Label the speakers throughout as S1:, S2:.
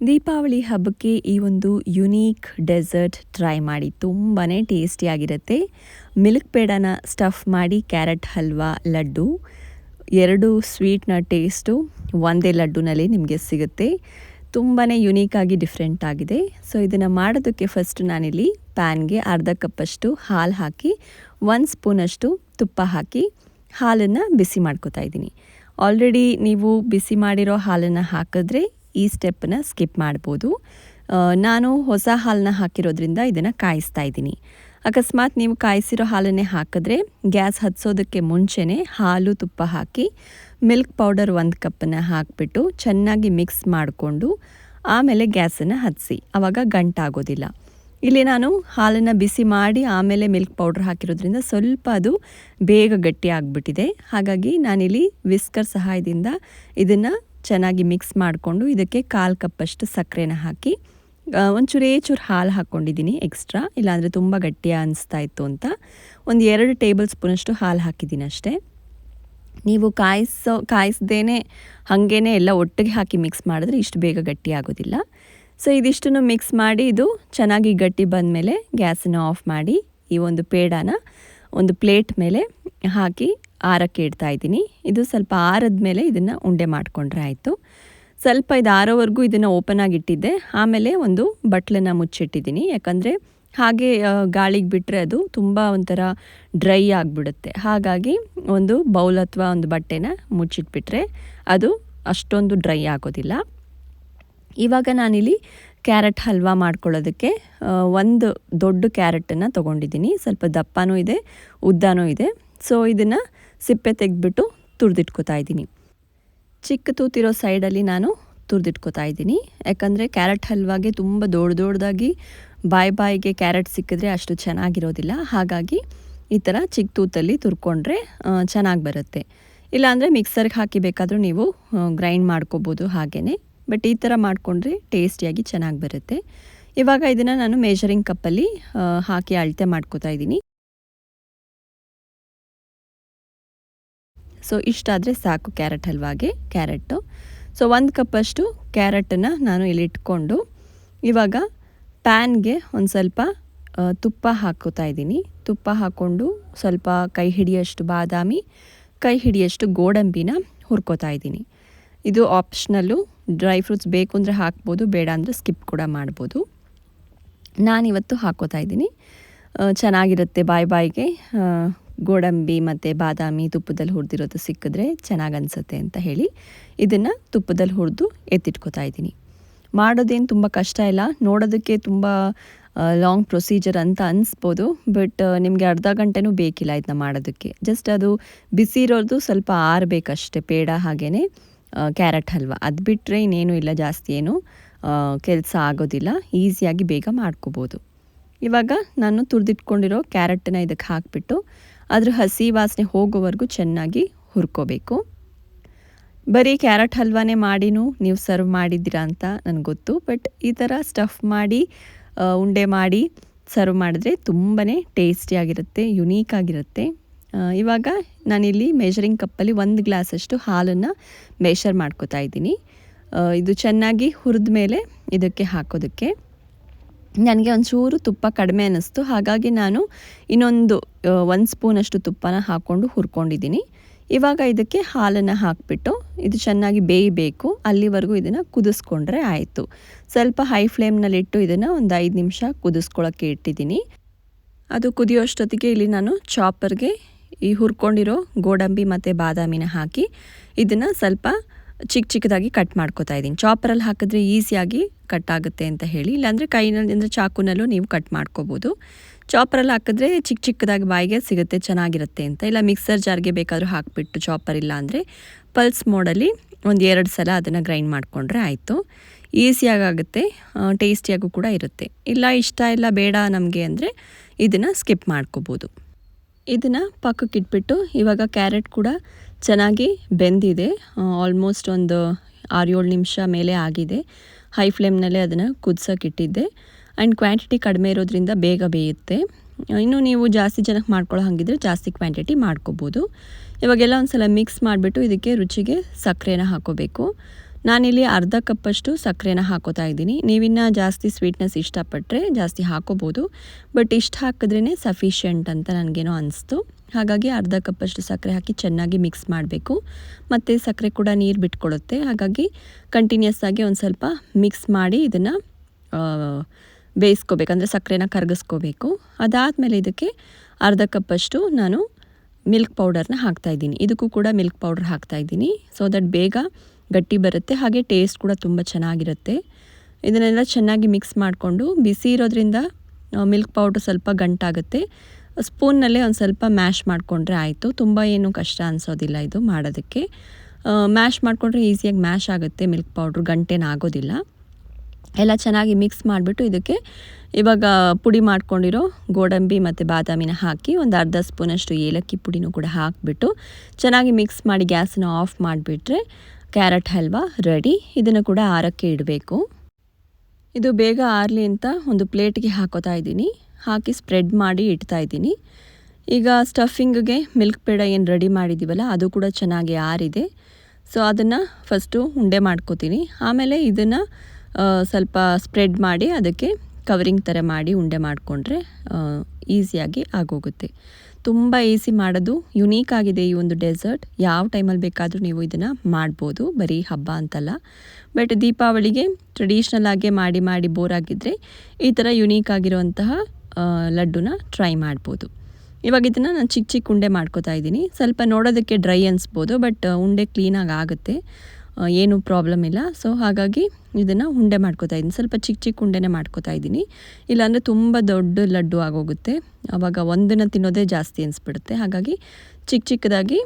S1: ದೀಪಾವಳಿ ಹಬ್ಬಕ್ಕೆ ಈ ಒಂದು ಯುನೀಕ್ ಡೆಸರ್ಟ್ ಟ್ರೈ ಮಾಡಿ ತುಂಬಾ ಟೇಸ್ಟಿಯಾಗಿರುತ್ತೆ ಮಿಲ್ಕ್ ಪೇಡನ ಸ್ಟಫ್ ಮಾಡಿ ಕ್ಯಾರೆಟ್ ಹಲ್ವಾ ಲಡ್ಡು. ಎರಡು ಸ್ವೀಟ್ನ ಟೇಸ್ಟು ಒಂದೇ ಲಡ್ಡುನಲ್ಲಿ ನಿಮಗೆ ಸಿಗುತ್ತೆ. ತುಂಬಾ ಯುನೀಕಾಗಿ ಡಿಫ್ರೆಂಟ್ ಆಗಿದೆ. ಸೊ ಇದನ್ನು ಮಾಡೋದಕ್ಕೆ ಫಸ್ಟ್ ನಾನಿಲ್ಲಿ ಪ್ಯಾನ್ಗೆ ಅರ್ಧ ಕಪ್ಪಷ್ಟು ಹಾಲು ಹಾಕಿ ಒಂದು ಸ್ಪೂನಷ್ಟು ತುಪ್ಪ ಹಾಕಿ ಹಾಲನ್ನು ಬಿಸಿ ಮಾಡ್ಕೋತಾ ಇದ್ದೀನಿ. ಆಲ್ರೆಡಿ ನೀವು ಬಿಸಿ ಮಾಡಿರೋ ಹಾಲನ್ನು ಹಾಕಿದ್ರೆ ಈ ಸ್ಟೆಪ್ಪನ್ನ ಸ್ಕಿಪ್ ಮಾಡ್ಬೋದು. ನಾನು ಹೊಸ ಹಾಲನ್ನ ಹಾಕಿರೋದ್ರಿಂದ ಇದನ್ನು ಕಾಯಿಸ್ತಾ ಇದ್ದೀನಿ. ಅಕಸ್ಮಾತ್ ನೀವು ಕಾಯಿಸಿರೋ ಹಾಲನ್ನೇ ಹಾಕಿದ್ರೆ ಗ್ಯಾಸ್ ಹತ್ಸೋದಕ್ಕೆ ಮುಂಚೆನೇ ಹಾಲು ತುಪ್ಪ ಹಾಕಿ, ಮಿಲ್ಕ್ ಪೌಡರ್ ಒಂದು ಕಪ್ಪನ್ನು ಹಾಕಿಬಿಟ್ಟು ಚೆನ್ನಾಗಿ ಮಿಕ್ಸ್ ಮಾಡಿಕೊಂಡು ಆಮೇಲೆ ಗ್ಯಾಸನ್ನು ಹತ್ತಿಸಿ ಆವಾಗ ಗಂಟಾಗೋದಿಲ್ಲ. ಇಲ್ಲಿ ನಾನು ಹಾಲನ್ನು ಬಿಸಿ ಮಾಡಿ ಆಮೇಲೆ ಮಿಲ್ಕ್ ಪೌಡ್ರ್ ಹಾಕಿರೋದ್ರಿಂದ ಸ್ವಲ್ಪ ಅದು ಬೇಗ ಗಟ್ಟಿ ಆಗಿಬಿಟ್ಟಿದೆ. ಹಾಗಾಗಿ ನಾನಿಲ್ಲಿ ವಿಸ್ಕರ್ ಸಹಾಯದಿಂದ ಇದನ್ನು ಚೆನ್ನಾಗಿ ಮಿಕ್ಸ್ ಮಾಡಿಕೊಂಡು ಇದಕ್ಕೆ ಕಾಲು ಕಪ್ಪಷ್ಟು ಸಕ್ಕರೆನ ಹಾಕಿ ಒಂಚೂರು ಏಚೂರು ಚೂರು ಹಾಲು ಹಾಕ್ಕೊಂಡಿದ್ದೀನಿ ಎಕ್ಸ್ಟ್ರಾ, ಇಲ್ಲಾಂದರೆ ತುಂಬ ಗಟ್ಟಿ ಅನಿಸ್ತಾ ಇತ್ತು ಅಂತ. ಒಂದು ಎರಡು ಟೇಬಲ್ ಸ್ಪೂನಷ್ಟು ಹಾಲು ಹಾಕಿದ್ದೀನಿ ಅಷ್ಟೇ. ನೀವು ಕಾಯಿಸೋ ಕಾಯಿಸ್ದೇ ಹಾಗೇ ಎಲ್ಲ ಒಟ್ಟಿಗೆ ಹಾಕಿ ಮಿಕ್ಸ್ ಮಾಡಿದ್ರೆ ಇಷ್ಟು ಬೇಗ ಗಟ್ಟಿ ಆಗೋದಿಲ್ಲ. ಸೊ, ಇದಿಷ್ಟನ್ನು ಮಿಕ್ಸ್ ಮಾಡಿ ಇದು ಚೆನ್ನಾಗಿ ಗಟ್ಟಿ ಬಂದಮೇಲೆ ಗ್ಯಾಸನ್ನು ಆಫ್ ಮಾಡಿ ಈ ಒಂದು ಪೇಡಾನ ಒಂದು ಪ್ಲೇಟ್ ಮೇಲೆ ಹಾಕಿ ಆರಕ್ಕೆ ಇಡ್ತಾ ಇದ್ದೀನಿ. ಇದು ಸ್ವಲ್ಪ ಆರದ ಮೇಲೆ ಇದನ್ನು ಉಂಡೆ ಮಾಡಿಕೊಂಡ್ರೆ ಆಯಿತು. ಸ್ವಲ್ಪ ಇದು ಆರೋವರೆಗೂ ಇದನ್ನು ಓಪನ್ ಆಗಿಟ್ಟಿದ್ದೆ ಆಮೇಲೆ ಒಂದು ಬಟ್ಲನ್ನು ಮುಚ್ಚಿಟ್ಟಿದ್ದೀನಿ. ಯಾಕಂದರೆ ಹಾಗೆ ಗಾಳಿಗೆ ಬಿಟ್ಟರೆ ಅದು ತುಂಬ ಒಂಥರ ಡ್ರೈ ಆಗಿಬಿಡುತ್ತೆ. ಹಾಗಾಗಿ ಒಂದು ಬೌಲ್ ಅಥವಾ ಒಂದು ಬಟ್ಟೆನ ಮುಚ್ಚಿಟ್ಬಿಟ್ರೆ ಅದು ಅಷ್ಟೊಂದು ಡ್ರೈ ಆಗೋದಿಲ್ಲ. ಇವಾಗ ನಾನಿಲ್ಲಿ ಕ್ಯಾರೆಟ್ ಹಲ್ವಾ ಮಾಡ್ಕೊಳ್ಳೋದಕ್ಕೆ ಒಂದು ದೊಡ್ಡ ಕ್ಯಾರೆಟನ್ನು ತೊಗೊಂಡಿದ್ದೀನಿ. ಸ್ವಲ್ಪ ದಪ್ಪನೂ ಇದೆ, ಉದ್ದನೂ ಇದೆ. ಸೊ, ಇದನ್ನು ಸಿಪ್ಪೆ ತೆಗೆದ್ಬಿಟ್ಟು ತುರಿದಿಟ್ಕೋತಾ ಇದ್ದೀನಿ. ಚಿಕ್ಕ ತೂತಿರೋ ಸೈಡಲ್ಲಿ ನಾನು ತುರಿದಿಟ್ಕೋತಾ ಇದ್ದೀನಿ. ಯಾಕಂದರೆ ಕ್ಯಾರೆಟ್ ಹಲ್ವಾಗೆ ತುಂಬ ದೊಡ್ಡ ದೊಡ್ಡದಾಗಿ ಬಾಯಿ ಬಾಯಿಗೆ ಕ್ಯಾರೆಟ್ ಸಿಕ್ಕಿದ್ರೆ ಅಷ್ಟು ಚೆನ್ನಾಗಿರೋದಿಲ್ಲ. ಹಾಗಾಗಿ ಈ ಥರ ಚಿಕ್ಕ ತೂತಲ್ಲಿ ತುರ್ಕೊಂಡ್ರೆ ಚೆನ್ನಾಗಿ ಬರುತ್ತೆ. ಇಲ್ಲಾಂದರೆ ಮಿಕ್ಸರ್ಗೆ ಹಾಕಿ ಬೇಕಾದರೂ ನೀವು ಗ್ರೈಂಡ್ ಮಾಡ್ಕೋಬೋದು ಹಾಗೇ ಬಟ್ ಈ ಥರ ಮಾಡಿಕೊಂಡ್ರೆ ಟೇಸ್ಟಿಯಾಗಿ ಚೆನ್ನಾಗಿ ಬರುತ್ತೆ. ಇವಾಗ ಇದನ್ನು ನಾನು ಮೇಜರಿಂಗ್ ಕಪ್ಪಲ್ಲಿ ಹಾಕಿ ಅಳತೆ ಮಾಡ್ಕೋತಾ ಇದ್ದೀನಿ. ಸೊ ಇಷ್ಟಾದರೆ ಸಾಕು ಕ್ಯಾರೆಟ್ ಹಲ್ವಾಗೆ ಕ್ಯಾರೆಟು ಸೊ ಒಂದು ಕಪ್ಪಷ್ಟು ಕ್ಯಾರೆಟನ್ನು ನಾನು ಇಲ್ಲಿ ಇಟ್ಕೊಂಡು, ಇವಾಗ ಪ್ಯಾನ್ಗೆ ಒಂದು ಸ್ವಲ್ಪ ತುಪ್ಪ ಹಾಕೋತಾ ಇದ್ದೀನಿ. ತುಪ್ಪ ಹಾಕ್ಕೊಂಡು ಸ್ವಲ್ಪ ಕೈ ಹಿಡಿಯಷ್ಟು ಬಾದಾಮಿ, ಕೈ ಹಿಡಿಯಷ್ಟು ಗೋಡಂಬಿನ ಹುರ್ಕೋತಾ ಇದ್ದೀನಿ. ಇದು ಆಪ್ಷನಲ್ಲು ಡ್ರೈ ಫ್ರೂಟ್ಸ್ ಬೇಕು ಅಂದರೆ ಹಾಕ್ಬೋದು, ಬೇಡ ಅಂದರೆ ಸ್ಕಿಪ್ ಕೂಡ ಮಾಡ್ಬೋದು. ನಾನಿವತ್ತು ಹಾಕೋತಾ ಇದ್ದೀನಿ. ಚೆನ್ನಾಗಿರುತ್ತೆ ಬಾಯ್ ಬಾಯ್ಗೆ. ಗೋಡಂಬಿ ಮತ್ತು ಬಾದಾಮಿ ತುಪ್ಪದಲ್ಲಿ ಹುರಿದಿರೋದು ಸಿಕ್ಕಿದ್ರೆ ಚೆನ್ನಾಗಿ ಅನಿಸುತ್ತೆ ಅಂತ ಹೇಳಿ ಇದನ್ನು ತುಪ್ಪದಲ್ಲಿ ಹುರಿದು ಎತ್ತಿಟ್ಕೋತಾ ಇದ್ದೀನಿ. ಮಾಡೋದೇನು ತುಂಬ ಕಷ್ಟ ಇಲ್ಲ. ನೋಡೋದಕ್ಕೆ ತುಂಬ ಲಾಂಗ್ ಪ್ರೊಸೀಜರ್ ಅಂತ ಅನಿಸ್ಬೋದು. ಬಟ್ ನಿಮಗೆ ಅರ್ಧ ಗಂಟೆನೂ ಬೇಕಿಲ್ಲ ಇದನ್ನ ಮಾಡೋದಕ್ಕೆ. ಜಸ್ಟ್ ಅದು ಬಿಸಿ ಇರೋದು ಸ್ವಲ್ಪ ಆರಬೇಕಷ್ಟೆ, ಪೇಡ ಹಾಗೇ ಕ್ಯಾರೆಟ್ ಹಲ್ವ. ಅದು ಬಿಟ್ಟರೆ ಇನ್ನೇನು ಇಲ್ಲ ಜಾಸ್ತಿ ಏನು ಕೆಲಸ ಆಗೋದಿಲ್ಲ. ಈಸಿಯಾಗಿ ಬೇಗ ಮಾಡ್ಕೋಬೋದು. ಇವಾಗ ನಾನು ತುರಿದಿಟ್ಕೊಂಡಿರೋ ಕ್ಯಾರೆಟನ್ನು ಇದಕ್ಕೆ ಹಾಕಿಬಿಟ್ಟು ಅದ್ರ ಹಸಿ ವಾಸನೆ ಹೋಗೋವರೆಗೂ ಚೆನ್ನಾಗಿ ಹುರ್ಕೋಬೇಕು. ಬರೀ ಕ್ಯಾರೆಟ್ ಹಲ್ವಾನೇ ಮಾಡಿನೂ ನೀವು ಸರ್ವ್ ಮಾಡಿದ್ದೀರಾ ಅಂತ ನನಗೆ ಗೊತ್ತು, ಬಟ್ ಈ ಥರ ಸ್ಟಫ್ ಮಾಡಿ ಉಂಡೆ ಮಾಡಿ ಸರ್ವ್ ಮಾಡಿದ್ರೆ ತುಂಬಾ ಟೇಸ್ಟಿಯಾಗಿರುತ್ತೆ ಯುನೀಕ್ ಆಗಿರುತ್ತೆ. ಇವಾಗ ನಾನಿಲ್ಲಿ ಮೆಷರಿಂಗ್ ಕಪ್ಪಲ್ಲಿ ಒಂದು ಗ್ಲಾಸಷ್ಟು ಹಾಲನ್ನು ಮೆಷರ್ ಮಾಡ್ಕೋತಾ ಇದ್ದೀನಿ. ಇದು ಚೆನ್ನಾಗಿ ಹುರಿದ ಮೇಲೆ ಇದಕ್ಕೆ ಹಾಕೋದಕ್ಕೆ. ನನಗೆ ಒಂಚೂರು ತುಪ್ಪ ಕಡಿಮೆ ಅನ್ನಿಸ್ತು. ಹಾಗಾಗಿ ನಾನು ಇನ್ನೊಂದು ಒಂದು ಸ್ಪೂನಷ್ಟು ತುಪ್ಪನ ಹಾಕ್ಕೊಂಡು ಹುರ್ಕೊಂಡಿದ್ದೀನಿ. ಇವಾಗ ಇದಕ್ಕೆ ಹಾಲನ್ನು ಹಾಕಿಬಿಟ್ಟು ಇದು ಚೆನ್ನಾಗಿ ಬೇಯಬೇಕು. ಅಲ್ಲಿವರೆಗೂ ಇದನ್ನು ಕುದಿಸ್ಕೊಂಡ್ರೆ ಆಯಿತು. ಸ್ವಲ್ಪ ಹೈ ಫ್ಲೇಮ್ನಲ್ಲಿಟ್ಟು ಇದನ್ನು ಒಂದು ಐದು ನಿಮಿಷ ಕುದಿಸ್ಕೊಳ್ಳೋಕ್ಕೆ ಇಟ್ಟಿದ್ದೀನಿ. ಅದು ಕುದಿಯೋಷ್ಟೊತ್ತಿಗೆ ಇಲ್ಲಿ ನಾನು ಚಾಪರ್ಗೆ ಈ ಹುರ್ಕೊಂಡಿರೋ ಗೋಡಂಬಿ ಮತ್ತು ಬಾದಾಮಿನ ಹಾಕಿ ಇದನ್ನು ಸ್ವಲ್ಪ ಚಿಕ್ಕ ಚಿಕ್ಕದಾಗಿ ಕಟ್ ಮಾಡ್ಕೋತಾ ಇದ್ದೀನಿ. ಚಾಪರಲ್ಲಿ ಹಾಕಿದ್ರೆ ಈಸಿಯಾಗಿ ಕಟ್ ಆಗುತ್ತೆ ಅಂತ ಹೇಳಿ. ಇಲ್ಲಾಂದರೆ ಕೈನಲ್ಲಿ, ಅಂದರೆ ಚಾಕುನಲ್ಲೂ ನೀವು ಕಟ್ ಮಾಡ್ಕೋಬೋದು. ಚಾಪರಲ್ಲಿ ಹಾಕಿದ್ರೆ ಚಿಕ್ಕ ಚಿಕ್ಕದಾಗಿ ಬಾಯಿಗೆ ಸಿಗುತ್ತೆ, ಚೆನ್ನಾಗಿರುತ್ತೆ ಅಂತ. ಇಲ್ಲ ಮಿಕ್ಸರ್ ಜಾರ್ಗೆ ಬೇಕಾದರೂ ಹಾಕಿಬಿಟ್ಟು ಚಾಪರ್ ಇಲ್ಲ ಅಂದರೆ ಪಲ್ಸ್ ಮೋಡಲ್ಲಿ ಒಂದು ಎರಡು ಸಲ ಅದನ್ನು ಗ್ರೈಂಡ್ ಮಾಡಿಕೊಂಡ್ರೆ ಆಯಿತು. ಈಸಿಯಾಗಿ ಆಗುತ್ತೆ ಟೇಸ್ಟಿಯಾಗೂ ಕೂಡ ಇರುತ್ತೆ. ಇಲ್ಲ, ಇಷ್ಟ ಇಲ್ಲ, ಬೇಡ ನಮಗೆ ಅಂದರೆ ಇದನ್ನು ಸ್ಕಿಪ್ ಮಾಡ್ಕೋಬೋದು. ಇದನ್ನು ಪಕ್ಕಕ್ಕೆ ಇಟ್ಬಿಟ್ಟು ಇವಾಗ ಕ್ಯಾರೆಟ್ ಕೂಡ ಚೆನ್ನಾಗಿ ಬೆಂದಿದೆ. ಆಲ್ಮೋಸ್ಟ್ ಒಂದು ಆರು ಏಳು ನಿಮಿಷ ಮೇಲೆ ಆಗಿದೆ. ಹೈ ಫ್ಲೇಮ್ನಲ್ಲೇ ಅದನ್ನು ಕುದ್ಸೋಕೆ ಇಟ್ಟಿದ್ದೆ. ಆ್ಯಂಡ್ ಕ್ವಾಂಟಿಟಿ ಕಡಿಮೆ ಇರೋದ್ರಿಂದ ಬೇಗ ಬೇಯುತ್ತೆ. ಇನ್ನು ನೀವು ಜಾಸ್ತಿ ಜನಕ್ಕೆ ಮಾಡ್ಕೊಳ್ಳೋ ಹಾಗಿದ್ರೆ ಜಾಸ್ತಿ ಕ್ವಾಂಟಿಟಿ ಮಾಡ್ಕೋಬೋದು. ಇವಾಗೆಲ್ಲ ಒಂದು ಸಲ ಮಿಕ್ಸ್ ಮಾಡಿಬಿಟ್ಟು ಇದಕ್ಕೆ ರುಚಿಗೆ ಸಕ್ಕರೆನ ಹಾಕೋಬೇಕು. ನಾನಿಲ್ಲಿ ಅರ್ಧ ಕಪ್ಪಷ್ಟು ಸಕ್ಕರೆನ ಹಾಕೋತಾ ಇದ್ದೀನಿ. ನೀವಿನ್ನ ಜಾಸ್ತಿ ಸ್ವೀಟ್ನೆಸ್ ಇಷ್ಟಪಟ್ಟರೆ ಜಾಸ್ತಿ ಹಾಕೋಬೋದು. ಬಟ್ ಇಷ್ಟು ಹಾಕಿದ್ರೇ ಸಫಿಷಿಯೆಂಟ್ ಅಂತ ನನಗೇನೋ ಅನಿಸ್ತು. ಹಾಗಾಗಿ ಅರ್ಧ ಕಪ್ಪಷ್ಟು ಸಕ್ಕರೆ ಹಾಕಿ ಚೆನ್ನಾಗಿ ಮಿಕ್ಸ್ ಮಾಡಬೇಕು. ಮತ್ತು ಸಕ್ಕರೆ ಕೂಡ ನೀರು ಬಿಟ್ಕೊಡುತ್ತೆ. ಹಾಗಾಗಿ ಕಂಟಿನ್ಯೂಸ್ ಆಗಿ ಒಂದು ಸ್ವಲ್ಪ ಮಿಕ್ಸ್ ಮಾಡಿ ಇದನ್ನು ಬೇಯಿಸ್ಕೋಬೇಕು. ಅಂದರೆ ಸಕ್ಕರೆನ ಕರಗಿಸ್ಕೋಬೇಕು. ಅದಾದಮೇಲೆ ಇದಕ್ಕೆ ಅರ್ಧ ಕಪ್ಪಷ್ಟು ನಾನು ಮಿಲ್ಕ್ ಪೌಡರ್ನ ಹಾಕ್ತಾಯಿದ್ದೀನಿ ಇದಕ್ಕೂ ಕೂಡ ಮಿಲ್ಕ್ ಪೌಡರ್ ಹಾಕ್ತಾಯಿದ್ದೀನಿ ಸೊ ದಟ್ ಬೇಗ ಗಟ್ಟಿ ಬರುತ್ತೆ, ಹಾಗೆ ಟೇಸ್ಟ್ ಕೂಡ ತುಂಬ ಚೆನ್ನಾಗಿರುತ್ತೆ. ಇದನ್ನೆಲ್ಲ ಚೆನ್ನಾಗಿ ಮಿಕ್ಸ್ ಮಾಡಿಕೊಂಡು ಬಿಸಿ ಇರೋದ್ರಿಂದ ಮಿಲ್ಕ್ ಪೌಡ್ರ್ ಸ್ವಲ್ಪ ಗಂಟಾಗುತ್ತೆ ಸ್ಪೂನ್ನಲ್ಲೇ ಒಂದು ಸ್ವಲ್ಪ ಮ್ಯಾಶ್ ಮಾಡಿಕೊಂಡ್ರೆ ಆಯಿತು. ತುಂಬ ಏನು ಕಷ್ಟ ಅನಿಸೋದಿಲ್ಲ ಇದು ಮಾಡೋದಕ್ಕೆ. ಮ್ಯಾಶ್ ಮಾಡಿಕೊಂಡ್ರೆ ಈಸಿಯಾಗಿ ಮ್ಯಾಶ್ ಆಗುತ್ತೆ ಮಿಲ್ಕ್ ಪೌಡ್ರ್ ಗಂಟೆನಾಗೋದಿಲ್ಲ ಎಲ್ಲ ಚೆನ್ನಾಗಿ ಮಿಕ್ಸ್ ಮಾಡಿಬಿಟ್ಟು ಇದಕ್ಕೆ ಇವಾಗ ಪುಡಿ ಮಾಡ್ಕೊಂಡಿರೋ ಗೋಡಂಬಿ ಮತ್ತು ಬಾದಾಮಿನ ಹಾಕಿ ಒಂದು ಅರ್ಧ ಸ್ಪೂನಷ್ಟು ಏಲಕ್ಕಿ ಪುಡಿನೂ ಕೂಡ ಹಾಕಿಬಿಟ್ಟು ಚೆನ್ನಾಗಿ ಮಿಕ್ಸ್ ಮಾಡಿ ಗ್ಯಾಸನ್ನು ಆಫ್ ಮಾಡಿಬಿಟ್ರೆ ಕ್ಯಾರೆಟ್ ಹಲ್ವಾ ರೆಡಿ. ಇದನ್ನು ಕೂಡ ಆರಕ್ಕೆ ಇಡಬೇಕು. ಇದು ಬೇಗ ಆರಲಿ ಅಂತ ಒಂದು ಪ್ಲೇಟ್ಗೆ ಹಾಕೋತಾ ಇದ್ದೀನಿ. ಹಾಕಿ ಸ್ಪ್ರೆಡ್ ಮಾಡಿ ಇಡ್ತಾ ಇದ್ದೀನಿ. ಈಗ ಸ್ಟಫಿಂಗ್ಗೆ ಮಿಲ್ಕ್ ಪೇಡ ಏನು ರೆಡಿ ಮಾಡಿದ್ದೀವಲ್ಲ ಅದು ಕೂಡ ಚೆನ್ನಾಗಿ ಆರಿದೆ. ಸೊ, ಅದನ್ನು ಫಸ್ಟು ಉಂಡೆ ಮಾಡ್ಕೋತೀನಿ. ಆಮೇಲೆ ಇದನ್ನು ಸ್ವಲ್ಪ ಸ್ಪ್ರೆಡ್ ಮಾಡಿ ಅದಕ್ಕೆ ಕವರಿಂಗ್ ಥರ ಮಾಡಿ ಉಂಡೆ ಮಾಡಿಕೊಂಡ್ರೆ ಈಸಿಯಾಗಿ ಆಗೋಗುತ್ತೆ. ತುಂಬ ಈಸಿ ಮಾಡೋದು. ಯುನೀಕ್ ಆಗಿದೆ ಈ ಒಂದು ಡೆಸರ್ಟ್ ಯಾವ ಟೈಮಲ್ಲಿ ಬೇಕಾದರೂ ನೀವು ಇದನ್ನು ಮಾಡ್ಬೋದು. ಬರೀ ಹಬ್ಬ ಅಂತಲ್ಲ. ಬಟ್ ದೀಪಾವಳಿಗೆ ಟ್ರೆಡಿಷ್ನಲ್ ಆಗೇ ಮಾಡಿ ಮಾಡಿ ಬೋರ್ ಆಗಿದ್ದರೆ ಈ ಥರ ಯುನೀಕ್ ಆಗಿರುವಂತಹ ಲಡ್ಡುನ ಟ್ರೈ ಮಾಡ್ಬೋದು. ಇವಾಗ ಇದನ್ನು ನಾನು ಚಿಕ್ಕ ಚಿಕ್ಕ ಉಂಡೆ ಮಾಡ್ಕೋತಾ ಇದ್ದೀನಿ. ಸ್ವಲ್ಪ ನೋಡೋದಕ್ಕೆ ಡ್ರೈ ಅನಿಸ್ಬೋದು ಬಟ್ ಉಂಡೆ ಕ್ಲೀನಾಗಿ ಆಗುತ್ತೆ. ಏನು ಪ್ರಾಬ್ಲಮ್ ಇಲ್ಲ. ಸೊ ಹಾಗಾಗಿ ಇದನ್ನು ಉಂಡೆ ಮಾಡ್ಕೋತಾ ಇದ್ದೀನಿ. ಸ್ವಲ್ಪ ಚಿಕ್ಕ ಚಿಕ್ಕ ಉಂಡೆನೇ ಮಾಡ್ಕೋತಾ ಇದ್ದೀನಿ. ಇಲ್ಲಾಂದರೆ ತುಂಬ ದೊಡ್ಡ ಲಡ್ಡು ಆಗೋಗುತ್ತೆ. ಆವಾಗ ಒಂದನ್ನು ತಿನ್ನೋದೇ ಜಾಸ್ತಿ ಅನಿಸ್ಬಿಡುತ್ತೆ. ಹಾಗಾಗಿ ಚಿಕ್ಕ ಚಿಕ್ಕದಾಗಿ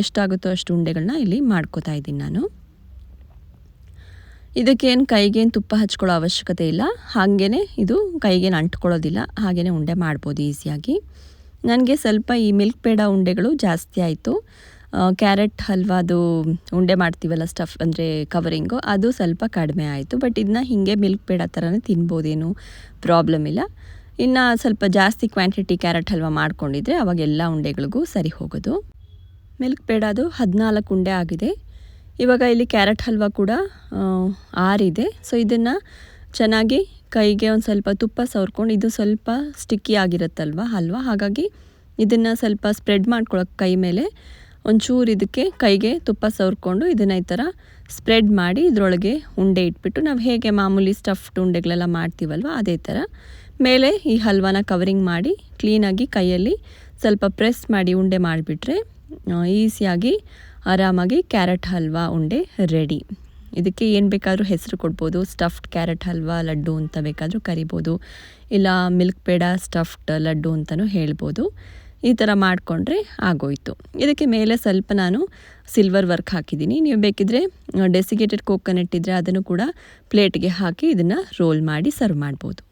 S1: ಎಷ್ಟಾಗುತ್ತೋ ಅಷ್ಟು ಉಂಡೆಗಳನ್ನ ಇಲ್ಲಿ ಮಾಡ್ಕೋತಾ ಇದ್ದೀನಿ ನಾನು. ಇದಕ್ಕೇನು ಕೈಗೇನು ತುಪ್ಪ ಹಚ್ಕೊಳ್ಳೋ ಅವಶ್ಯಕತೆ ಇಲ್ಲ. ಹಾಗೇ ಇದು ಕೈಗೇನು ಅಂಟ್ಕೊಳ್ಳೋದಿಲ್ಲ. ಹಾಗೆಯೇ ಉಂಡೆ ಮಾಡ್ಬೋದು ಈಸಿಯಾಗಿ ನನಗೆ ಸ್ವಲ್ಪ ಈ ಮಿಲ್ಕ್ ಪೇಡ ಉಂಡೆಗಳು ಜಾಸ್ತಿ ಆಯಿತು. ಕ್ಯಾರೆಟ್ ಹಲ್ವಾದು ಉಂಡೆ ಮಾಡ್ತೀವಲ್ಲ ಸ್ಟಫ್ ಅಂದರೆ ಕವರಿಂಗು ಅದು ಸ್ವಲ್ಪ ಕಡಿಮೆ ಆಯಿತು. ಬಟ್ ಇದನ್ನ ಹೀಗೆ ಮಿಲ್ಕ್ ಪೇಡ ಥರನೇ ತಿನ್ಬೋದೇನು ಪ್ರಾಬ್ಲಮ್ ಇಲ್ಲ. ಇನ್ನು ಸ್ವಲ್ಪ ಜಾಸ್ತಿ ಕ್ವಾಂಟಿಟಿ ಕ್ಯಾರೆಟ್ ಹಲ್ವಾ ಮಾಡ್ಕೊಂಡಿದ್ರೆ ಅವಾಗ ಎಲ್ಲ ಉಂಡೆಗಳಿಗೂ ಸರಿ ಹೋಗೋದು. ಮಿಲ್ಕ್ ಪೇಡದು ಹದಿನಾಲ್ಕು ಉಂಡೆ ಆಗಿದೆ. ಇವಾಗ ಇಲ್ಲಿ ಕ್ಯಾರೆಟ್ ಹಲ್ವಾ ಕೂಡ ಆರಿದೆ. ಸೊ ಇದನ್ನು ಚೆನ್ನಾಗಿ ಕೈಗೆ ಒಂದು ಸ್ವಲ್ಪ ತುಪ್ಪ ಸವರ್ಕೊಂಡು, ಇದು ಸ್ವಲ್ಪ ಸ್ಟಿಕ್ಕಿ ಆಗಿರುತ್ತಲ್ವ ಹಲ್ವಾ? ಹಾಗಾಗಿ ಇದನ್ನು ಸ್ವಲ್ಪ ಸ್ಪ್ರೆಡ್ ಮಾಡ್ಕೊಳಕ್ಕೆ ಕೈ ಮೇಲೆ ಒಂಚೂರು ಇದಕ್ಕೆ ಕೈಗೆ ತುಪ್ಪ ಸವರ್ಕೊಂಡು ಇದನ್ನು ಈ ಥರ ಸ್ಪ್ರೆಡ್ ಮಾಡಿ ಇದರೊಳಗೆ ಉಂಡೆ ಇಟ್ಬಿಟ್ಟು ನಾವು ಹೇಗೆ ಮಾಮೂಲಿ ಸ್ಟಫ್ಡ್ ಉಂಡೆಗಳೆಲ್ಲ ಮಾಡ್ತೀವಲ್ವ ಅದೇ ಥರ ಮೇಲೆ ಈ ಹಲ್ವಾನ ಕವರಿಂಗ್ ಮಾಡಿ ಕ್ಲೀನಾಗಿ ಕೈಯಲ್ಲಿ ಸ್ವಲ್ಪ ಪ್ರೆಸ್ ಮಾಡಿ ಉಂಡೆ ಮಾಡಿಬಿಟ್ರೆ ಈಸಿಯಾಗಿ ಆರಾಮಾಗಿ ಕ್ಯಾರೆಟ್ ಹಲ್ವಾ ಉಂಡೆ ರೆಡಿ ಇದಕ್ಕೆ ಏನು ಬೇಕಾದರೂ ಹೆಸರು ಕೊಡ್ಬೋದು ಸ್ಟಫ್ಡ್ ಕ್ಯಾರೆಟ್ ಹಲ್ವಾ, ಲಡ್ಡು ಅಂತ ಬೇಕಾದರೂ ಕರಿಬೋದು, ಇಲ್ಲ ಮಿಲ್ಕ್ ಪೇಡ ಸ್ಟಫ್ಡ್ ಲಡ್ಡು ಅಂತಲೂ ಹೇಳ್ಬೋದು. ಈ ಥರ ಮಾಡಿಕೊಂಡ್ರೆ ಆಗೋಯಿತು. ಇದಕ್ಕೆ ಮೇಲೆ ಸ್ವಲ್ಪ ನಾನು ಸಿಲ್ವರ್ ವರ್ಕ್ ಹಾಕಿದ್ದೀನಿ. ನೀವು ಬೇಕಿದ್ರೆ ಡೆಸಿಗೇಟೆಡ್ ಕೋಕೋನಟ್ ಇದ್ದರೆ ಅದನ್ನು ಕೂಡ ಪ್ಲೇಟ್ಗೆ ಹಾಕಿ ಇದನ್ನು ರೋಲ್ ಮಾಡಿ ಸರ್ವ್ ಮಾಡ್ಬೋದು.